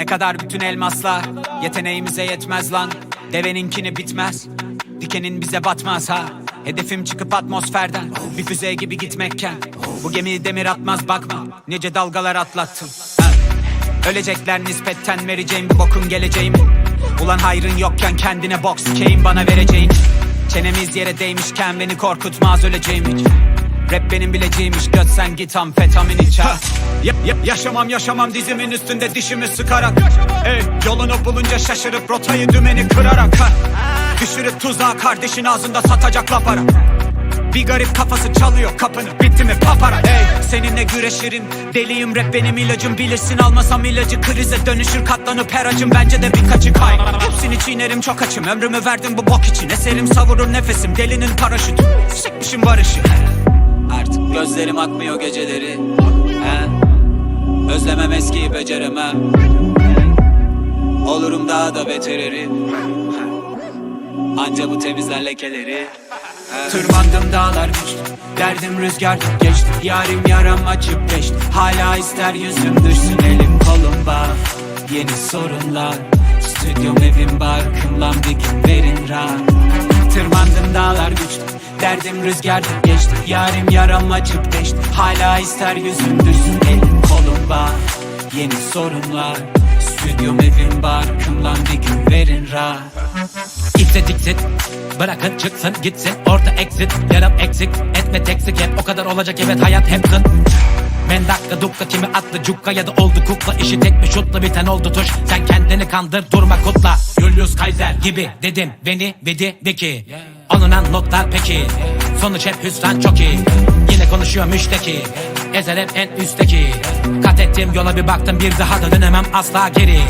Ne kadar bütün elmaslar Yeteneğimize yetmez lan. Deveninkini bitmez Dikenin bize batmaz ha. Hedefim çıkıp atmosferden Bir füze gibi gitmekken. Bu gemi demir atmaz bakma Nice dalgalar atlattım. Ha. Ölecekler nispetten vereceğim bokun geleceğim Ulan hayrın yokken kendine bok sikeyim bana vereceğin Çenemiz yere değmişken beni korkutmaz öleceğim hiç Rap benim bileceğimmiş göt sen git amfetamin iç ha. Ya- ya- yaşamam yaşamam dizimin üstünde dişimi sıkarak. Ey, Yolunu bulunca şaşırıp rotayı dümeni kırarak. Ha. Düşürüp tuzağı kardeşin ağzında satacak laf ara bir garip kafası çalıyor kapını Bitti mi papara? Ey seninle güreşirim Deliyim. Rap benim ilacım Bilirsin almasam ilacı krize dönüşür Katlanıp her acım. Bence de birkaçı kay. Hepsini çiğnerim çok açım. Ömrümü verdim bu bok için Eserim savurur nefesim Delinin paraşütü. Sikmişim barışı Artık gözlerim akmıyor geceleri. He? Özlemem eskiyi beceremem. Olurum daha da betereri. Anca bu temizler lekeleri. Tırmandım dağlar güçlü Derdim rüzgar geçti. Yarim yaram açıp geçti. Hala ister yüzüm düşsün Elim kolum bağ Yeni sorunlar. Stüdyom evim barkım lan bir gün verin rahat Tırmandım dağlar güçlü Derdim rüzgar geçti. Yarim yaram açıp geçti. Hala ister yüzüm düşsün Elim kolum bağ Yeni sorunlar. Stüdyom evim barkım lan bir gün verin rahat. İpse diksit Bırakın çıksın gitsin. Orta exit. Yarım eksik. Etme teksik. Hep o kadar olacak. Evet hayat hep zıt Men dakika dukka kimi attı cukka ya da oldu kukla. İşi tek bir şutla biten oldu tuş. Sen kendini kandır durma kutla Julius Kaiser gibi dedim beni vedi de ki Alınan notlar peki Sonuç hep hüsran çok iyi. Yine konuşuyor müşteki Ezel hep en üstteki. Kat ettim yola bir baktım bir daha da dönemem asla geri.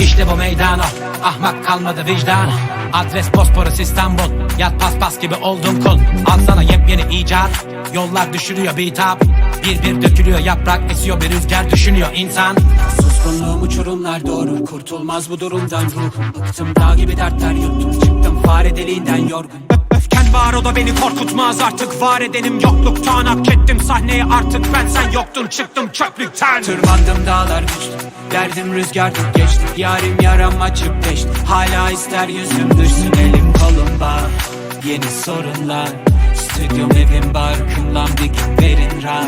İşte bu meydan o Ahmak kalmadı vicdan Adres Bosporus İstanbul. Yat paspas gibi oldun kul Al sana yepyeni icat. Yollar düşürüyor bitap Bir bir dökülüyor yaprak Esiyor bir rüzgar düşünüyor insan. Suskunluğum uçurumlar doğru Kurtulmaz bu durumdan ruhum Bıktım dağ gibi dertler yuttum Çıktım fare deliğinden yorgun. Öfken var o da beni korkutmaz artık. Var edenim yokluktan hak ettim sahneye artık Ben sen yoktun çıktım çöplükten. Tırmandım dağlar güçlü Derdim rüzgar geçti. Yarim yaram açıp geçti Hala ister yüzüm düşsün elim kolum bağ Yeni sorunlar. Stüdyom evim barkım lan bir gün verin rahat.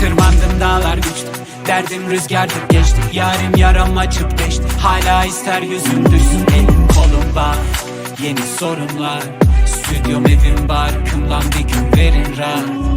Tırmandım dağlar güçlü. Derdim rüzgardır geçti. Yarim yaram açıp geçti Hala ister yüzüm düşsün elim kolum bağ Yeni sorunlar. Stüdyom evim barkım lan bir gün verin rahat